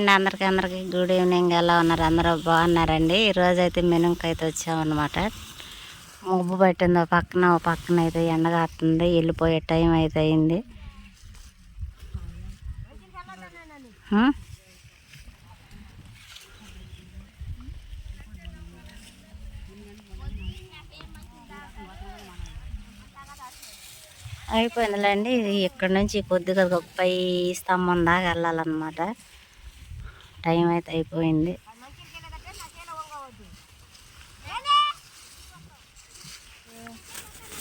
అండి. అందరికి అందరికి గుడ్ ఈవినింగ్. ఎలా ఉన్నారు? అందరూ బాగున్నారండి? ఈరోజు అయితే మెనుకి అయితే వచ్చామన్నమాట. ముబ్బు పట్టింది పక్కన పక్కన అయితే ఎండ కాస్తుంది వెళ్ళిపోయే టైం అయితే అయింది. అయిపోయిందిలేండి. ఇది ఇక్కడ నుంచి కొద్దిగా ఒక పై స్తంభం దాకా వెళ్ళాలన్నమాట. టైం అయితే అయిపోయింది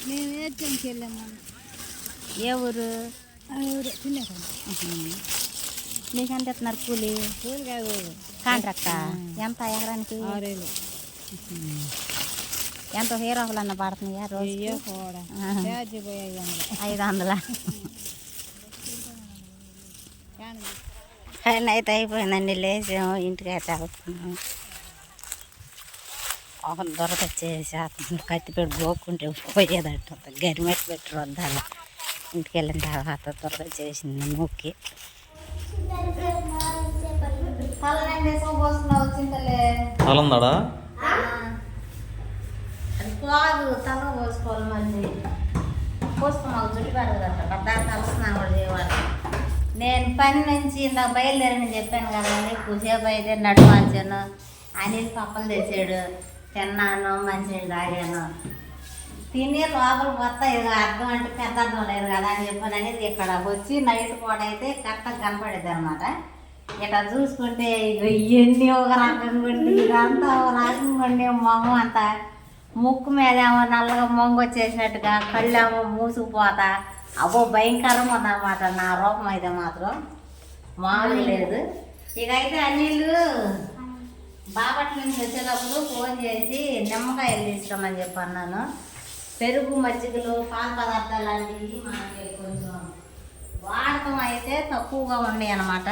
మేము ఏడ్చాంకి వెళ్ళాము ఏ ఊరు ఊరు తినేసాను ఉహు. మీకెంత ఇస్తున్నారు కూలి? కూలి కాదు. కాంట్రాక్టా ఎంత ఎకరానికి? ఆరేళ్ళు. ఎంత హీరోలు అన్న పడుతున్నాయా రోజు అయ్యో కూడా ఆహా. ఛార్జీ పోయి ఐదు వందలు. ఐదు వందల? క్యాన్ పని అయితే అయిపోయిందండి లేచాము ఇంటికి అయితే వెళ్తున్నాము. ఒక దొరక వచ్చేసి అతను కత్తిపెట్టి గోక్కుంటే పోయేదట గరిమెట్ పెట్టి వద్దాలి ఇంటికి వెళ్ళిన తర్వాత దొరక వచ్చేసింది మూక్కి. తలందాడా? అది కాదు తల పోసుకోవాలి మళ్ళీ. జుట్టు పెరగదట కూడా చేయాలి నేను పని నుంచి ఇందాక బయలుదేరని చెప్పాను కదండి కుసేపు అయితే నడుమాల్చాను అనిల్ పప్పలు తెచ్చాడు. తిన్నాను మంచినీళ్ళు తాగాను. తిని లోపల కొత్త ఇది అర్థం అంటే పెద్ద అర్థం లేదు కదా అని చెప్పాను అనేది ఇక్కడ వచ్చి నైట్ పూట అయితే కరెక్ట్గా కనపడేది అనమాట ఇట్లా చూసుకుంటే ఇవన్నీ ఒక రకంగా ఉండి ఇదంతా ఒక రకంగా ఉండి మొహం అంతా. ముక్కు మీద ఏమో నల్లగా మొంగు వచ్చేసినట్టుగా కళ్ళేమో మూసుకుపోతా. అబ్బో భయంకరం ఉందన్నమాట నా రూపం అయితే మాత్రం మామూలు లేదు. ఇక అయితే అనిలు బాపట్ల నుంచి వచ్చేటప్పుడు ఫోన్ చేసి నిమ్మకాయలు తీసుకోమని చెప్పి అన్నాను. పెరుగు మజ్జిగలు పాల పదార్థాలు లాంటివి మనకి కొంచెం వాడకం అయితే తక్కువగా ఉన్నాయి అన్నమాట.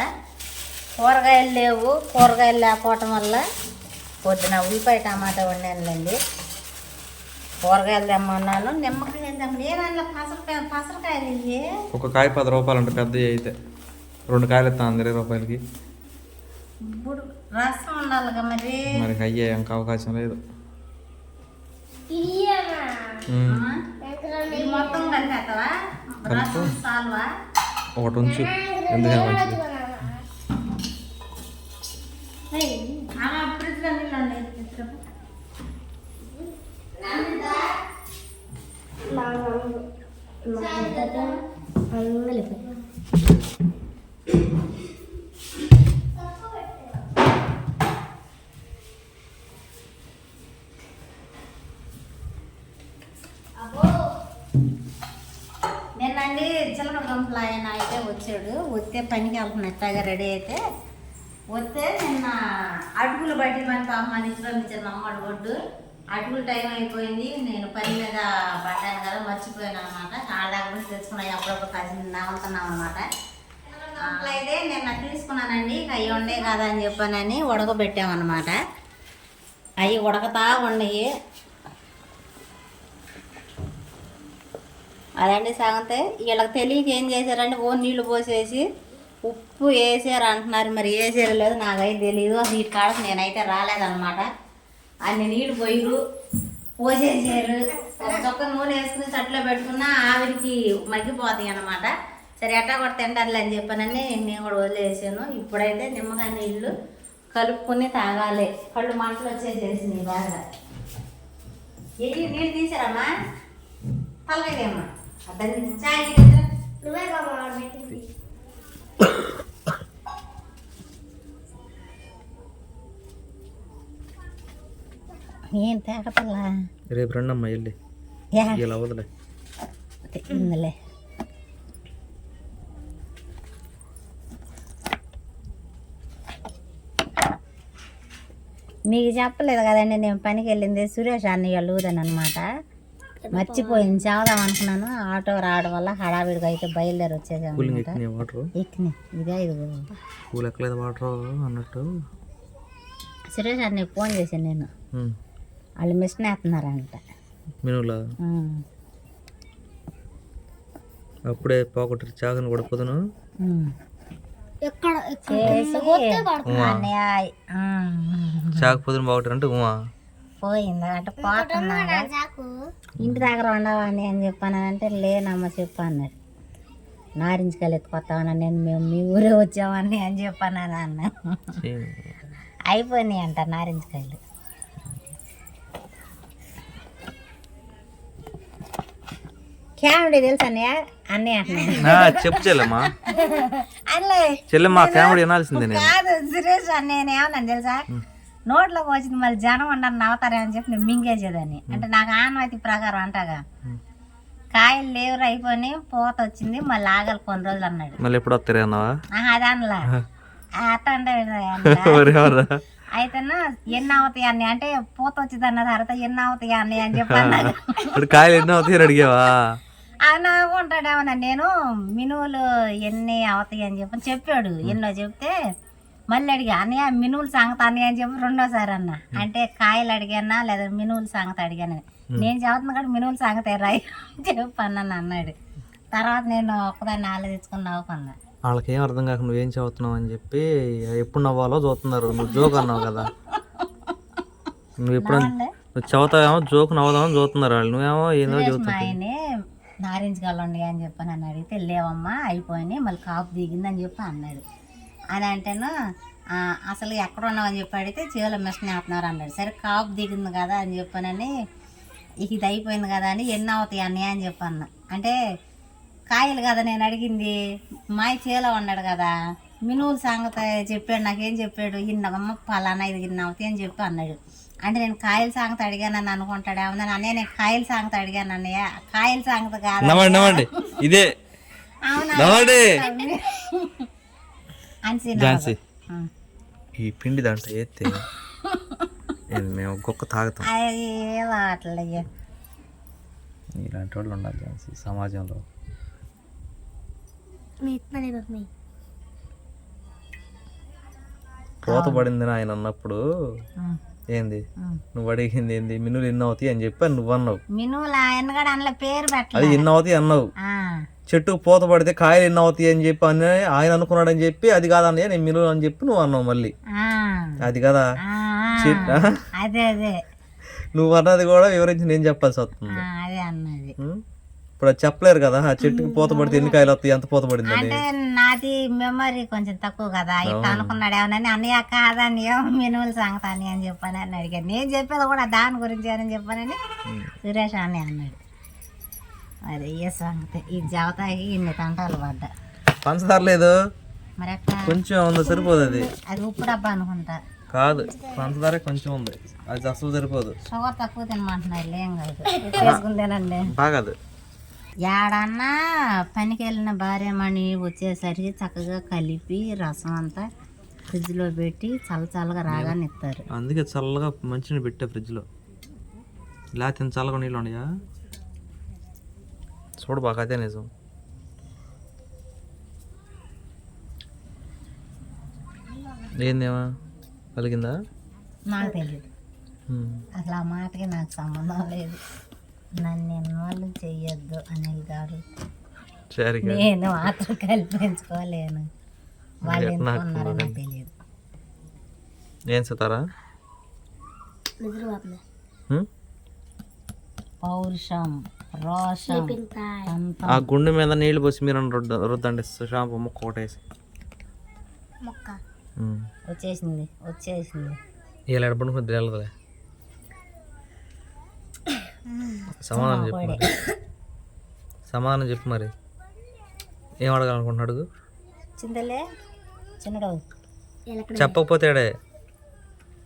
కూరగాయలు లేవు. కూరగాయలు లేకపోవటం వల్ల పొద్దున ఉల్లిపాయ టమాటా వండానులేండి. కూరగాయలు తెమ్మన్నాను నిమ్మకాయలు తెమ్మని. ఏమన్నా పసరకాయ పసరకాయలు ఇవి ఒక కాయ పది రూపాయలు అంటే పెద్దవి అయితే. రెండు కాయలు ఇస్తాను ఇరవై రూపాయలకి. ఇప్పుడు రసం ఉండాలిగా మరి. మరి అయ్యే ఇంకా అవకాశం లేదు. ఉమ్, అమ్మా, ఇది మొత్తం కలిపేస్తావా? రసం సాల్వా? ఒకటి ఉంచు ఎందుకని మంచిది. ఆమె ఫ్రిడ్జ్లో నీళ్ళు ఉన్నాయి తీసుకురా. నిన్నండి చిలక గంపలు ఆయన అయితే వచ్చాడు. వస్తే పనికి వెళ్తున్నట్టుగా రెడీ అయితే. వస్తే నిన్న అడుగులు బట్టి మనకు పాప ఇచ్చిన అమ్మడు ఒడ్డు. అటుకులు టైం అయిపోయింది. నేను పని మీద పడ్డాను కదా మర్చిపోయాను అనమాట కాళ్ళ దగ్గర తెచ్చుకున్నాయి. అప్పుడప్పుడు కలిసి నవ్వుతున్నాం అనమాట అయితే నిన్న తీసుకున్నానండి. ఇక అవి ఉండే కదా అని చెప్పానని ఉడకబెట్టామన్నమాట అవి ఉడకతా ఉన్నాయి. అదండి సగంతే. వీళ్ళకి తెలియక ఏం చేశారంటే ఓ నీళ్ళు పోసేసి ఉప్పు వేసారు అంటున్నారు. మరి వేసారు లేదు నాకైతే తెలియదు అసలు ఈ కాడకు నేనైతే రాలేదన్నమాట. అన్ని నీళ్ళు పోయిరు పోసేసారు. ఒక చొక్క నూనె వేసుకుని చట్లో పెట్టుకున్నా ఆవిరికి మగ్గిపోతాయి అన్నమాట. సరే ఎట్టా కూడా తింటారులే అని చెప్పానని నేను కూడా వదిలేసాను. ఇప్పుడైతే నిమ్మకాయ నీళ్ళు కలుపుకొని తాగాలి. కళ్ళు మంటలు వచ్చేసేసింది బాగా ఏంటి నీళ్ళు తీసారమ్మా? తలగదేమ్మా అతన్ని చాయ్ నువ్వే ఏం తేకపల్లా రేపు రండి అమ్మా వెళ్ళి ఇలా వదిలే మీకు చెప్పలేదు కదండి నేను పనికి వెళ్ళింది సురేష్ అన్నయ్య లూదని అనమాట మర్చిపోయింది చావదాం అనుకున్నాను ఆటో రావడం వల్ల హడావిడిగా అయితే బయలుదేరి వచ్చేసాము ఎక్కినాయి ఇదే ఇది కూల్ ఎక్కలేదు వాటర్ అన్నట్టు సురేష్ అన్నయ్య ఫోన్ చేశాను నేను. వాళ్ళు మిషన్ వేస్తున్నారంట. మెనూలా ఉమ్. అప్పుడే పోగొట్టి చాకని అన్నయ్య ఉమ్, చాకు పొద్దున బాగుంటారంటే ఉమా? పోయింది? అంటే పోతున్నాగా ఇంటి దగ్గర ఉండవని అని చెప్పాను అంటే లేనమ్మ చెప్పు అన్నాడు నారింజకాయలు ఎత్తుకొస్తామని నేను మేము మీ ఊరే వచ్చామని అని చెప్పాను అని అన్న అయిపోయినాయి అంట నారింజకాయలు. క్యామిడి తెలుసు అన్నయ్య? అన్నయ్య అంటున్నాను చెప్పు చెల్లెమ్మా. అల్లే చెల్లెమ్మా కామెడీ వినాల్సిందే నేను. కాదు సురేష్ నేను ఏమన్నాను తెలుసా? నోట్లోకి వచ్చింది మళ్ళీ జనం ఉండని నవ్వుతారేమని చెప్పి నేను మింగేసేదని అంటే నాకు ఆనవాయితీ ప్రకారం అంటగా. కాయలు లేవురు అయిపోయి పూత వచ్చింది మళ్ళీ ఆగలి కొన్ని రోజులు అన్నాడు. మళ్ళీ ఎప్పుడు వస్తారే అన్నావా? అది అనలా. అట్ట అయితేనా ఎన్ని అవుతాయి అన్ని అంటే పూత వచ్చింది అన్న తర్వాత ఎన్ని అవుతాయి అన్ని అని చెప్పి కాయలు ఎన్నో అవుతాయి అడిగావా? ఆయన ఉంటాడేమన్నా నేను మినువులు ఎన్ని అవుతాయి అని చెప్పి చెప్పాడు. ఎన్నో చెప్తే మళ్ళీ అడిగా అన్నయ్య మినువులు సంగతి అన్నయ్య అని చెప్పి రెండోసారి అన్న. అంటే కాయలు అడిగానా లేదా మినువులు సంగతి అడిగాను నేను చెబుతున్నా కూడా మినువులు సంగతి రాయి చెప్పు అన్నాను అన్నాడు. తర్వాత నేను ఒక్కదాన్ని ఆలోచించుకుని నవ్వుకున్నా. వాళ్ళకి ఏం అర్థం కాక నువ్వేం చదువుతున్నావు అని చెప్పి ఎప్పుడు నవ్వాలో చూస్తున్నారు. నువ్వు జోక్ అన్నావు కదా. నువ్వు ఎప్పుడు. నువ్వు చదువుతావేమో జోక్ నవ్వుదామని చూస్తున్నారు వాళ్ళు. నువ్వేమో ఏదో చదువుతావు ఆయనే నారింజ కాళ్ళు ఉన్నాయి అని చెప్పి నన్ను అడిగితే లేవమ్మా అయిపోయినాయి మళ్ళీ కాపు దిగిందని చెప్పి అన్నాడు. అని అంటేను అసలు ఎక్కడ ఉన్నావు? అని చెప్పి అడిగితే చీల మిషన్ వేస్తున్నారు అన్నాడు. సరే కాపు దిగింది కదా అని చెప్పానని ఇది అయిపోయింది కదా అని ఎన్ని అవుతాయి అన్నయ్య అని చెప్పన్న అంటే కాయలు కదా నేను అడిగింది మాయ చీల ఉన్నాడు కదా మినువుల సంగతి చెప్పాడు నాకేం చెప్పాడు ఇన్నమ్మ పలానా ఇది ఇన్ని అవుతాయి అని చెప్పి అన్నాడు. అంటే నేను కాయల సంగతి అడిగానని అనుకుంటాడు? ఏమన్నా అన్నయ్య నేను కాయల సంగతి అడిగాను అన్నయ్య. కాయల సంగతి కాదు? నవ్వండి నవ్వండి. ఇదే. అవునా? నవ్వండి. అనిసి ఝాన్సీ ఈ పిండి దాంట్లో ఇది మేము ఒక్కొక్క తాగుతాం. అట్లయ్యా. ఇలాంటి వాళ్ళు ఉండాలి ఝాన్సీ సమాజంలో. కోత పడింది ఆయన అన్నప్పుడు. ఏంది? నువ్వు అడిగింది ఏంది? మినులు ఎన్ని అవుతాయి అని చెప్పి నువ్వు అన్నావు. అందులో పేరు అది ఎన్ని అవుతాయి అన్నావు. ఆ, చెట్టుకు పూత పడితే కాయలు ఎన్ని అవుతాయి అని చెప్పి అని ఆయన అనుకున్నాడని చెప్పి అది కాదన్నయ్య నేను మినులు అని చెప్పి నువ్వు అన్నావు మళ్ళీ. అది కదా. అదే అదే. నువ్వు అన్నది కూడా వివరించి నేను చెప్పాల్సి వస్తుంది. అదే అన్నది? ఇప్పుడు అది చెప్పలేరు కదా ఆ చెట్టుకి పూత పడితే ఎన్ని కాయలు వస్తాయి ఎంత పూత పడిందని అంటే నాది మెమరీ కొంచెం తక్కువ కదా. ఇట్లా అనుకున్నాడు ఏమన్నా అన్నయ్య కాదని ఏమో మినువుల సంగతి అని అని చెప్పాను అని అడిగాను నేను చెప్పేది కూడా దాని గురించి అని చెప్పానని సురేష్ అని అన్నాడు. అది ఏ సంగతి. ఈ జవతాకి ఇన్ని తంటాలు పడ్డా. పంచదార లేదు. మరి కొంచెం ఉంది సరిపోదు అది. అది ఉప్పు డబ్బా అనుకుంటా. కాదు పంచదార కొంచెం ఉంది. అది అసలు సరిపోదు. షుగర్ తక్కువ తినమంటున్నారు ఏం కాదు. బాగదు. ఏడన్నా పనికి వెళ్ళిన భార్యమణి వచ్చేసరికి చక్కగా కలిపి రసం అంతా ఫ్రిడ్జ్లో పెట్టి చల్ల చల్లగా రాగానే ఇస్తారు. అందుకే చల్లగా మంచిని పెట్టా ఫ్రిడ్జ్లో. లేకపోతే చల్లగా నీళ్ళు ఉన్నాయా చూడు బాగా అదే నిజం. ఏందేమా? కలిగిందా నాకు తెలియదు. అసలు ఆ మాటకి నాకు సంబంధం లేదు. నన్ను ఇన్వాల్వ్ చెయ్యొద్దు అనిల్ గారు. నేను మాత్రం కల్పించుకోలేను. వాళ్ళు నాకు ఉన్నారో నాకు తెలియదు. ఏం సతారా? పౌరుషం రోషం ఆ గుండె మీద నీళ్ళు పోసి మీరు రుద్ద రుద్దండి. షాంపూ ముక్క. ఒకటేసి. వచ్చేసింది వచ్చేసింది. ఇలా ఎడపడుకుని తెలియదులే సమాధానం చెప్పు మరి. సమాధానం చెప్పు మరి. ఏం అడగాలనుకుంటున్నాడు అడుగు. చింతలే చిన్నడు. చెప్పకపోతే ఏడే?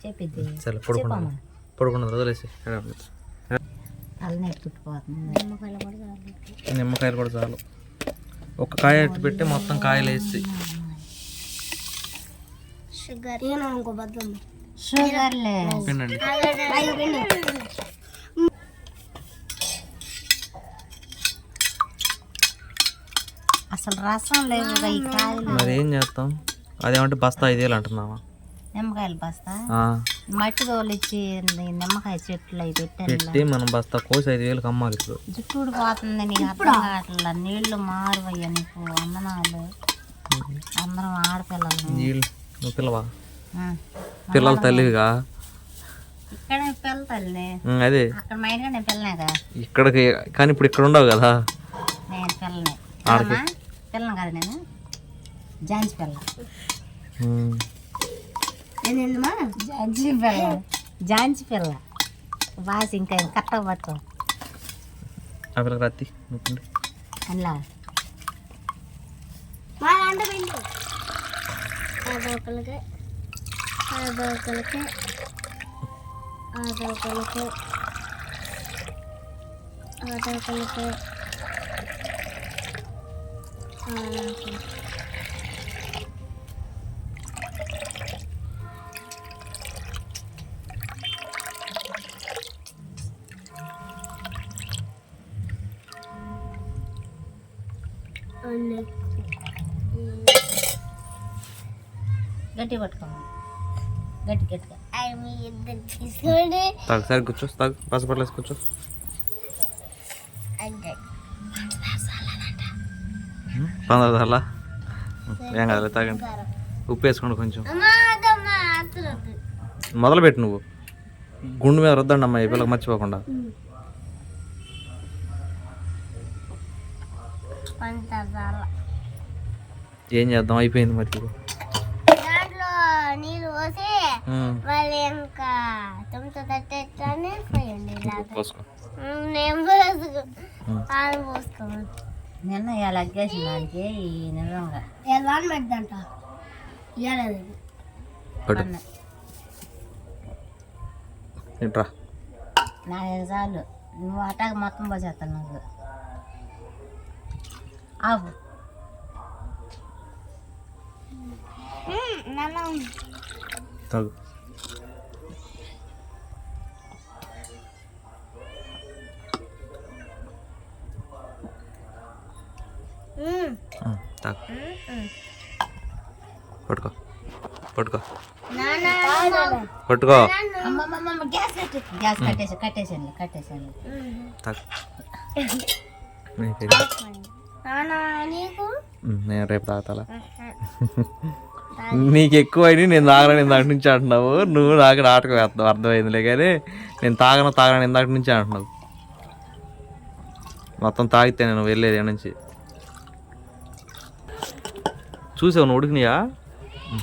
చెప్పిద్ది. సరే పడుకున్నది వదిలేసి. నిమ్మకాయలు కూడా చాలు. ఒక కాయ ఎత్తి పెట్టి మొత్తం కాయలు వేసి. షుగర్లే. పిండండి అసలు రసం లేవు ఈ కాయలు. మరి ఏం చేస్తాం? అదేమంటే బస్తా ఐదేళ్ళు అంటున్నావా? నిమ్మకాయలు బస్తా? ఆ, మట్టి తోలిచ్చి నిమ్మకాయ చెట్లు అవి పెట్టి మనం బస్తా కోసి ఐదు వేలకు అమ్మాలి ఇప్పుడు. జుట్టు ఊడిపోతుంది నీకు అర్థం కావట్లా? నీళ్ళు మారువయ్యా నీకు వందనాలు అందరం ఆడపిల్లలు. వీళ్ళు నువ్వు పిల్లవా. పిల్లల తల్లిగా ఇక్కడ పిల్ల తల్లి. అదే. అక్కడ మా నేను పిల్లనేగా ఇక్కడికి కానీ ఇప్పుడు ఇక్కడ ఉండవు కదా? నేను పిల్లని. పిల్లని కదా నేను. జాంచి పిల్ల. ఉమ్. జాంచి పిల్ల. జాంచి పిల్ల. వాసి ఇంకా కట్ట పట్టు ఆ పిల్లకి రత్తి అందులో అదొకరికి అదొకరికి అదొకరికి అదొకరికి గట్టి పట్టుకోమా గట్టి గట్టిగా అవి మీ ఇద్దరు తీసుకోండి తాగు సరే కూర్చో తాగు పసపట్ల కూర్చో పందరు అలా ఏం కాదు తాగండి. ఉప్పు వేసుకోండి కొంచెం. అమ్మా అదమ్మా అసలు మొదలు పెట్టు నువ్వు. గుండు మీద రుద్దండి అమ్మా ఈ పిల్లకి మర్చిపోకుండా. ఏం చేద్దాం? అయిపోయింది మరి పోసుకో. నిన్న ఇలా అగ్గేసిన దానికి ఈ నిజంగా. ఎలా పెడదంట ఇవ్వలేదు పట్టు. అన్న. ఇట్రా. నాకు చాలు నువ్వు అటాక్ మొత్తం పోసేస్తాను నాకు. ఆపు. నన్ను తాగు. తాగు. పట్టుకో. పట్టుకో. పట్టుకో. గ్యాస్ కట్టేసి కట్టేసాను కట్టేసాను నేను రేపు తాగుతాలా? నీకు ఎక్కువ అయినాయి నేను తాగను ఇందాక నుంచి అంటున్నావు. నువ్వు నాకు నాటకం వేస్తావు అర్థమైందిలే కానీ నేను తాగను తాగను ఇందాక నుంచి అంటున్నావు. మొత్తం తాగితే నేను వెళ్ళేది నుంచి? చూసావు నువ్వు ఉడికినాయా?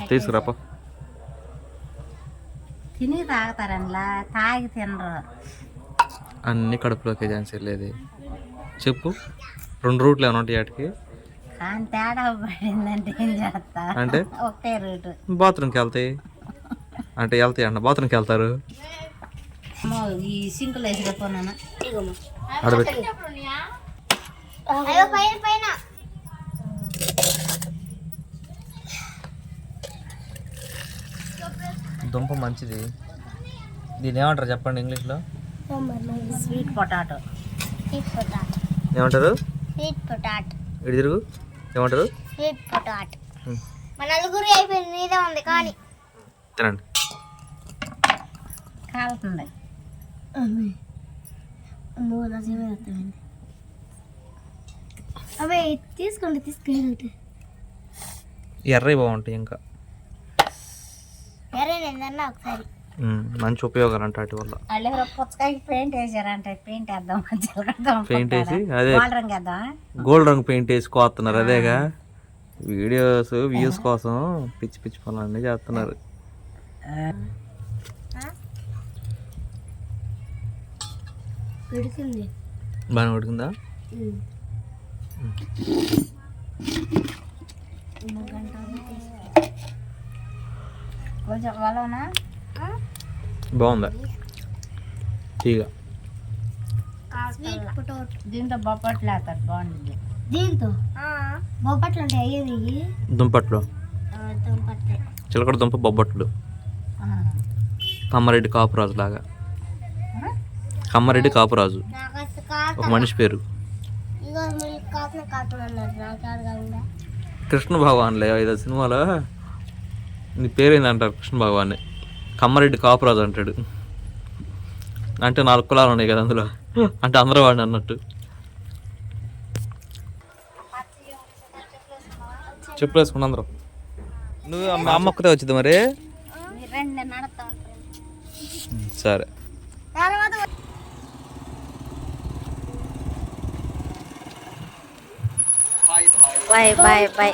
తీసుకురాపా తిని తాగుతారనిలా తాగి తినరు. అన్ని కడుపులోకి ఛాన్స్ వెళ్ళేది చెప్పు రెండు రూట్లు ఏమైనా ఉంటాయి వాటికి? కానీ తేడా పడిందంటే ఏం చేస్తా? అంటే? ఒకటే రూటు. బాత్రూమ్కి వెళ్తాయి. అంటే వెళ్తాయి అన్న బాత్రూమ్కి వెళ్తారు. అమ్మో, ఈ సింకులు వేసి పోనా ఆడబెట్టి అయ్యో పైన పైన దుంప మంచిది. దీన్ని ఏమంటారు చెప్పండి ఇంగ్లీష్లో? స్వీట్ పొటాటో స్వీట్ పొటాట్ ఏమంటారు? స్వీట్ పొటాట్ ఇటు తిరుగు. ఏమంటారు? స్వీట్ పొటాట్ మన నలుగురు అయిపోయింది నీదే ఉంది కానీ. తినండి. కాలుతుంది. అవే తీసుకోండి తీసుకెళ్ళి ఎర్రవి బాగుంటాయి ఇంకా. ఒకసారి. మంచి ఉపయోగాలు అంట వాటి వల్ల. వాళ్ళు ఎవరో పుచ్చకాయకి పెయింట్ వేసారంటే పెయింట్ వేద్దాం పెయింట్ వేసి అదే. గోల్డ్ రంగు వేద్దాం గోల్డ్ రంగు పెయింట్ వేసి కోస్తున్నారు అదేగా. వీడియోస్ వ్యూస్ కోసం పిచ్చి పిచ్చి పనులన్నీ చేస్తున్నారు. బాగా ఉడికిందా కొంచెం వలవనా బాగుందా? తీగ దీంతో బొప్పట్లు వేస్తారు బాగుంటుంది. దీంతో? బొబ్బట్లు ఉంటాయి అయ్యేది దుంపట్లు. దుంపట్లు. చిలకడ దుంప బొబ్బట్లు. కమ్మారెడ్డి కాపురాజు లాగా. కమ్మారెడ్డి కాపురాజు. ఒక మనిషి పేరు. కృష్ణ భగవాన్లే ఐదో సినిమాలో. నీ పేరేంది అంటారు కృష్ణ భగవాన్ కమ్మారెడ్డి కాపురాజు అంటాడు. అంటే నాలుగు కులాలు ఉన్నాయి కదా అందులో. అంటే అందరూ వాడిని అన్నట్టు. చెప్పులు వేసుకుని అందరం. నువ్వు అమ్మ అమ్మ ఒక్కతే వచ్చింది మరి? సరే. Bye bye bye.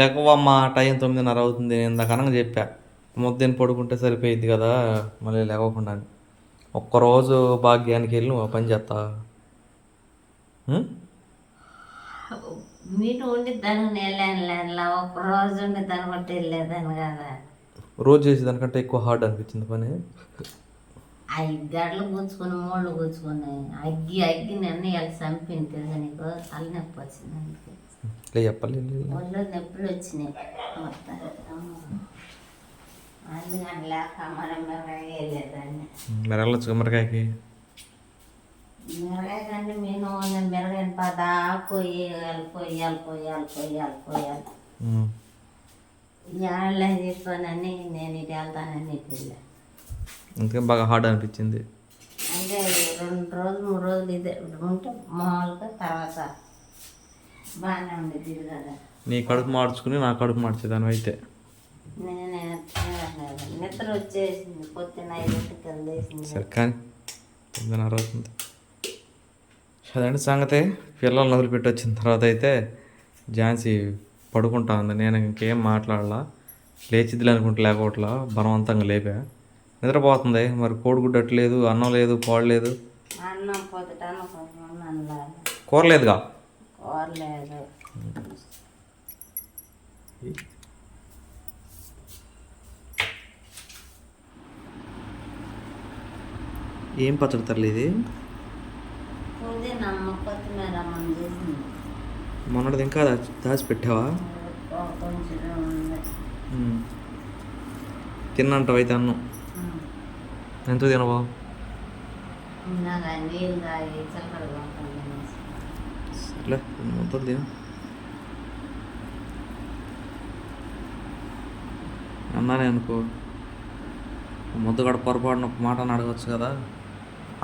లేకవమ్మా టైం తొమ్మిదిన్నర అవుతుంది నేను ఇందాక అనగా చెప్పా. ముద్దని పడుకుంటే సరిపోయింది కదా మళ్ళీ లేవకుండా అని. ఒక్కరోజు భాగ్యానికి వెళ్ళి నువ్వు పని చేస్తా? మీరు ఉండిద్దాను నేను ఒక రోజు ఉండిద్దాను బట్టి వెళ్ళేదాన్ని కదా. రోజు చేసేదానికంటే ఎక్కువ హార్డ్ అనిపించింది పని. ఐదు గడ్డలు కూర్చుకొని మూళ్ళు కూర్చుకొని అగ్గి అగ్గి నన్ను ఇలా చంపింది తెలుసా నీకు? తలనొప్పి వచ్చింది అందుకే. ఇట్లా చెప్పాలి ఒళ్ళు నొప్పులు వచ్చినాయి. మొత్తం. అందుకని లేక మనం మిరగాయ వెళ్ళేదాన్ని మరి వెళ్ళొచ్చు మిరకాయకి మిరగాయ కంటే నేను మిరగాయ పదా పోయి వెళ్ళిపోయి వెళ్ళిపోయి వెళ్ళిపోయాలి ఉం. ఏళ్ళని చెప్పానని నేను ఇటు వెళ్తానని ఇట్లా అందుకని బాగా హార్డ్ అనిపించింది. అంటే రెండు రోజులు మూడు రోజులు ఇదే ఉంటే మామూలుగా తర్వాత బాగానే ఉండేది ఇది కదా నీ కడుపు మార్చుకుని నా కడుపు మార్చేదాని అయితే. నిద్ర వచ్చేసింది పొద్దున్న సరే కానీ తొమ్మిదిన్నర అవుతుంది. అదండి సంగతి పిల్లల్ని వదిలిపెట్టి వచ్చిన తర్వాత అయితే ఝాన్సీ పడుకుంటా ఉంది. నేను ఇంకేం మాట్లాడలా. లేచిద్దిలే అనుకుంటే లేకపోట్లా బలవంతంగా లేపా. నిద్రపోతుంది. మరి కోడిగుడ్డు అట్లేదు అన్నం లేదు పాడు లేదు. ఏం పచ్చడి తరలి ఇది? మొన్నటిది ఇంకా దాచి పెట్టావా. తిన్నంటావు అయితే అన్నం. ఎంత తినవా? ఇందాక నీళ్ళు తాగి చల్లగా సర్లే మొత్తం తిన అన్నానే అనుకో. ముద్దు కూడా పొరపాటున ఒక మాట అడగచ్చు కదా.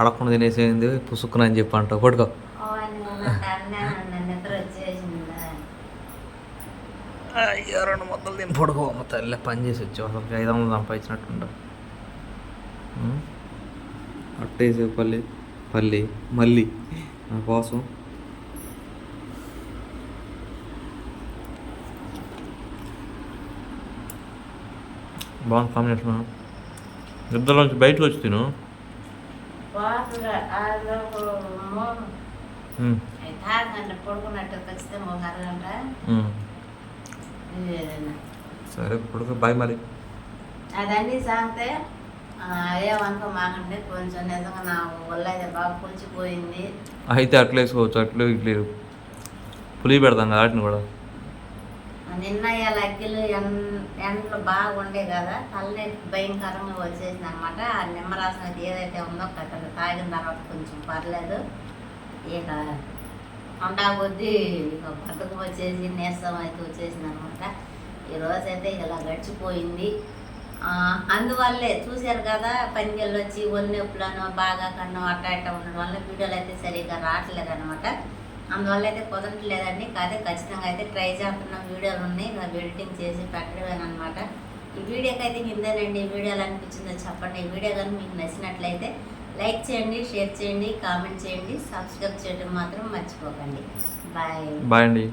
అడగకుండా తినేసేది పుసుక్కున అని చెప్పి అంటావు. నిద్ర వచ్చేసిందా అయ్యో రెండు ముద్దలు తిని పడుకో మా తల్లి. పని చేసి వచ్చావు? అసలు ఐదు వందలు సంపాదించినట్టుండ. అట్టేసే పల్లి పల్లి మళ్ళీ నా కోసం బాగుంది కాంబినేషన్ నిద్రలోంచి బయటకు వచ్చి తిను. సరే పడుకో బాయ్ మరి. అదన్నీ సాగితే ఏమనుకో మాకంటే కొంచెం నిజంగా నా ఒళ్ళు అయితే బాగా పులిచిపోయింది అయితే అట్లా వేసుకోవచ్చు అట్లా ఇట్లా. పులి పెడతాం కదా వాటిని కూడా. నిన్న ఇవాళ అగ్గిలు ఎన్ ఎండలు బాగుండే కదా తలనొప్పి భయంకరంగా వచ్చేసింది అనమాట ఆ నిమ్మరసం అది ఏదైతే ఉందో కట్టలు తాగిన తర్వాత కొంచెం పర్లేదు. ఇక ఉండా కొద్దీ ఇక బతుకు వచ్చేసి నీరసం అయితే వచ్చేసింది అనమాట ఈరోజు అయితే ఇలా గడిచిపోయింది. అందువల్లే చూశారు కదా పనికి వెళ్ళొచ్చి ఒళ్ళు నొప్పులను బాగా కన్ను అట్ట ఇట్ట ఉండడం వల్ల వీడియోలు అయితే సరిగ్గా రావట్లేదు అనమాట అందువల్ల అయితే కుదరట్లేదండి. కాదే ఖచ్చితంగా అయితే ట్రై చేస్తున్న. వీడియోలు ఉన్నాయి. అవి ఎడిటింగ్ చేసి పెట్టడమేనమాట ఈ వీడియోకి అయితే ఇంతేనండి ఈ వీడియోలు అనిపించిందో చెప్పండి. ఈ వీడియో కానీ మీకు నచ్చినట్లయితే లైక్ చేయండి షేర్ చేయండి కామెంట్ చేయండి. సబ్స్క్రైబ్ చేయడం మాత్రం మర్చిపోకండి. బాయ్. బాయ్ అండి.